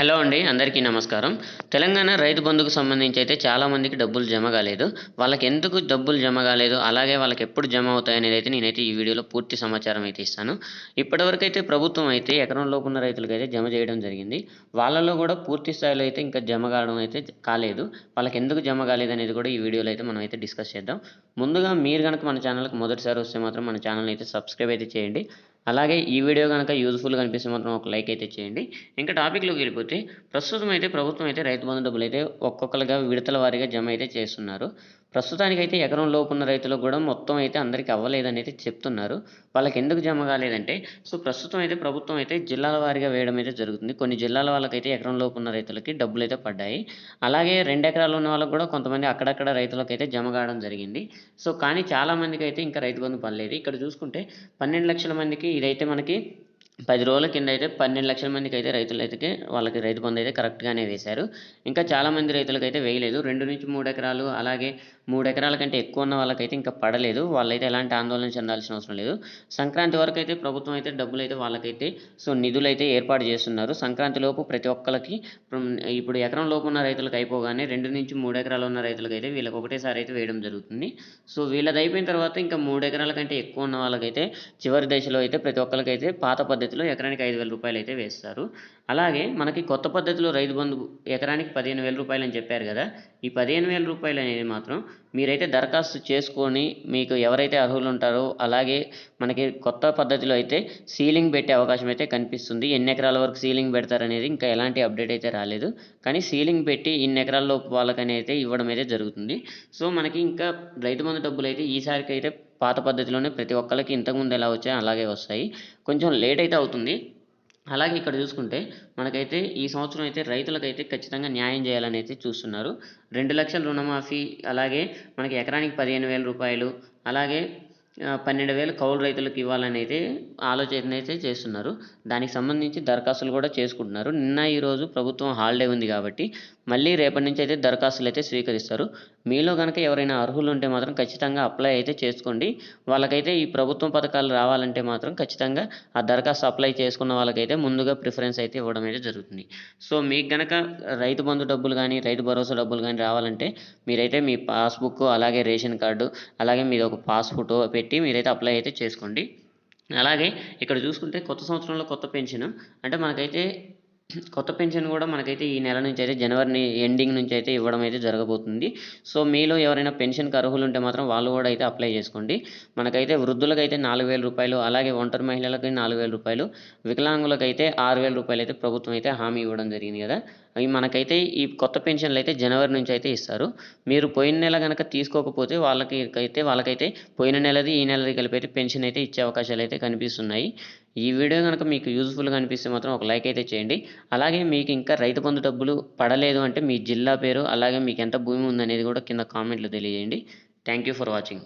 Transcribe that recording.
Hello అండి అందరికీ నమస్కారం. తెలంగాణ రైతు బంధుకు సంబంధించి అయితే చాలామందికి డబ్బులు జమ కాలేదు. వాళ్ళకి ఎందుకు డబ్బులు జమ కాలేదు అలాగే వాళ్ళకి ఎప్పుడు జమ అవుతాయి అనేది అయితే నేనైతే ఈ వీడియోలో పూర్తి సమాచారం అయితే ఇస్తాను. ఇప్పటివరకు అయితే ప్రభుత్వం అయితే ఎకరంలోపు ఉన్న రైతులకు అయితే జమ చేయడం జరిగింది. వాళ్ళలో కూడా పూర్తి స్థాయిలో అయితే ఇంకా జమ కావడం అయితే కాలేదు. వాళ్ళకి ఎందుకు జమ కాలేదు అనేది కూడా ఈ వీడియోలో అయితే మనం అయితే డిస్కస్ చేద్దాం. ముందుగా మీరు కనుక మన ఛానల్కి మొదటిసారి వస్తే మాత్రం మన ఛానల్ అయితే సబ్స్క్రైబ్ అయితే చేయండి. అలాగే ఈ వీడియో కనుక యూజ్ఫుల్గా అనిపిస్తే మాత్రం ఒక లైక్ అయితే చేయండి. ఇంకా టాపిక్లోకి వెళ్ళిపోతే ప్రస్తుతం అయితే ప్రభుత్వం అయితే రైతు బంధు డబ్బులు అయితే ఒక్కొక్కరుగా విడతల వారీగా జమ అయితే చేస్తున్నారు. ప్రస్తుతానికైతే ఎకరం లోపు ఉన్న రైతులకు కూడా మొత్తం అయితే అందరికీ అవ్వలేదని అయితే చెప్తున్నారు. వాళ్ళకి ఎందుకు జమ కాలేదంటే సో ప్రస్తుతం అయితే ప్రభుత్వం అయితే జిల్లాల వారీగా వేయడం అయితే జరుగుతుంది. కొన్ని జిల్లాల వాళ్ళకైతే ఎకరం లోపు ఉన్న రైతులకి డబ్బులు అయితే పడ్డాయి. అలాగే రెండు ఎకరాలు ఉన్న వాళ్ళకి కూడా కొంతమంది అక్కడక్కడ రైతులకు అయితే జమ కావడం జరిగింది. సో కానీ చాలా మందికి అయితే ఇంకా రైతు బంధు పడలేదు. ఇక్కడ చూసుకుంటే పన్నెండు లక్షల మందికి ఇదైతే మనకి పది రోజుల కింద అయితే పన్నెండు లక్షల మందికి అయితే రైతులైతే వాళ్ళకి రైతు బంధు అయితే కరెక్ట్గానే వేశారు. ఇంకా చాలామంది రైతులకు అయితే వేయలేదు. రెండు నుంచి మూడు ఎకరాలు అలాగే మూడు ఎకరాల కంటే ఎక్కువ ఉన్న వాళ్ళకైతే ఇంకా పడలేదు. వాళ్ళైతే ఎలాంటి ఆందోళన చెందాల్సిన అవసరం లేదు. సంక్రాంతి వరకు అయితే ప్రభుత్వం అయితే డబ్బులు అయితే వాళ్ళకైతే సో నిధులు అయితే ఏర్పాటు చేస్తున్నారు. సంక్రాంతి లోపు ప్రతి ఒక్కరికి ఇప్పుడు ఎకరం లోపు ఉన్న రైతులకు అయిపోగానే రెండు నుంచి మూడు ఎకరాలు ఉన్న రైతులకు అయితే వీళ్ళకి ఒకటేసారి అయితే వేయడం జరుగుతుంది. సో వీళ్ళది అయిపోయిన తర్వాత ఇంకా మూడు ఎకరాల కంటే ఎక్కువ ఉన్న వాళ్ళకైతే చివరి దశలో అయితే ప్రతి ఒక్కరికైతే పాత పద్ధతిలో ఎకరానికి ఐదు వేల రూపాయలు అయితే వేస్తారు. అలాగే మనకి కొత్త పద్ధతిలో రైతు బంధు ఎకరానికి పదిహేను వేల రూపాయలు అని చెప్పారు కదా ఈ పదిహేను వేల రూపాయలు అనేది మాత్రం మీరైతే దరఖాస్తు చేసుకొని మీకు ఎవరైతే అర్హులు ఉంటారో అలాగే మనకి కొత్త పద్ధతిలో అయితే సీలింగ్ పెట్టే అవకాశం అయితే కనిపిస్తుంది. ఎన్ని ఎకరాల వరకు సీలింగ్ పెడతారనేది ఇంకా ఎలాంటి అప్డేట్ అయితే రాలేదు. కానీ సీలింగ్ పెట్టి ఇన్ని ఎకరాల్లో వాళ్ళకని అయితే ఇవ్వడం అయితే జరుగుతుంది. సో మనకి ఇంకా రైతు బంధు డబ్బులు అయితే ఈసారికి అయితే పాత పద్ధతిలోనే ప్రతి ఒక్కరికి ఇంతకుముందు ఎలా వచ్చాయో అలాగే వస్తాయి. కొంచెం లేట్ అయితే అవుతుంది. అలాగే ఇక్కడ చూసుకుంటే మనకైతే ఈ సంవత్సరం అయితే రైతులకైతే ఖచ్చితంగా న్యాయం చేయాలని అయితే చూస్తున్నారు. రెండు లక్షల రుణమాఫీ అలాగే మనకి ఎకరానికి పదిహేను వేల రూపాయలు అలాగే పన్నెండు వేలు కౌలు రైతులకు ఇవ్వాలని అయితే ఆలోచన అయితే చేస్తున్నారు. దానికి సంబంధించి దరఖాస్తులు కూడా చేసుకుంటున్నారు. నిన్న ఈరోజు ప్రభుత్వం హాలిడే ఉంది కాబట్టి మళ్ళీ రేపటి నుంచి అయితే దరఖాస్తులు అయితే స్వీకరిస్తారు. మీలో కనుక ఎవరైనా అర్హులు ఉంటే మాత్రం ఖచ్చితంగా అప్లై అయితే చేసుకోండి. వాళ్ళకైతే ఈ ప్రభుత్వం పథకాలు రావాలంటే మాత్రం ఖచ్చితంగా ఆ దరఖాస్తు అప్లై చేసుకున్న వాళ్ళకైతే ముందుగా ప్రిఫరెన్స్ అయితే ఇవ్వడం అయితే జరుగుతుంది. సో మీకు కనుక రైతు బంధు డబ్బులు కానీ రైతు భరోసా డబ్బులు కానీ రావాలంటే మీరైతే మీ పాస్బుక్ అలాగే రేషన్ కార్డు అలాగే మీద ఒక పాస్ ఫోటో పెట్టి మీరైతే అప్లై అయితే చేసుకోండి. అలాగే ఇక్కడ చూసుకుంటే కొత్త సంవత్సరంలో కొత్త పెన్షన్. అంటే మనకైతే కొత్త పెన్షన్ కూడా మనకైతే ఈ నెల నుంచి అయితే జనవరి ఎండింగ్ నుంచి అయితే ఇవ్వడం అయితే జరగబోతుంది. సో మీలో ఎవరైనా పెన్షన్కి అర్హులు ఉంటే మాత్రం వాళ్ళు కూడా అయితే అప్లై చేసుకోండి. మనకైతే వృద్ధులకైతే నాలుగు వేల రూపాయలు అలాగే ఒంటరి మహిళలకి నాలుగు వేల రూపాయలు వికలాంగులకైతే ఆరు వేల రూపాయలు అయితే ప్రభుత్వం అయితే హామీ ఇవ్వడం జరిగింది కదా. అవి మనకైతే ఈ కొత్త పెన్షన్లు అయితే జనవరి నుంచి అయితే ఇస్తారు. మీరు పోయిన నెల కనుక తీసుకోకపోతే వాళ్ళకి అయితే వాళ్ళకైతే పోయిన నెలది ఈ నెలది కలిపి అయితే పెన్షన్ అయితే ఇచ్చే అవకాశాలు అయితే కనిపిస్తున్నాయి. ఈ వీడియో కనుక మీకు యూజ్ఫుల్గా అనిపిస్తే మాత్రం ఒక లైక్ అయితే చేయండి. అలాగే మీకు ఇంకా రైతు బంధు డబ్బులు పడలేదు అంటే మీ జిల్లా పేరు అలాగే మీకు ఎంత భూమి ఉందనేది కూడా కింద కామెంట్లో తెలియజేయండి. Thank you for watching.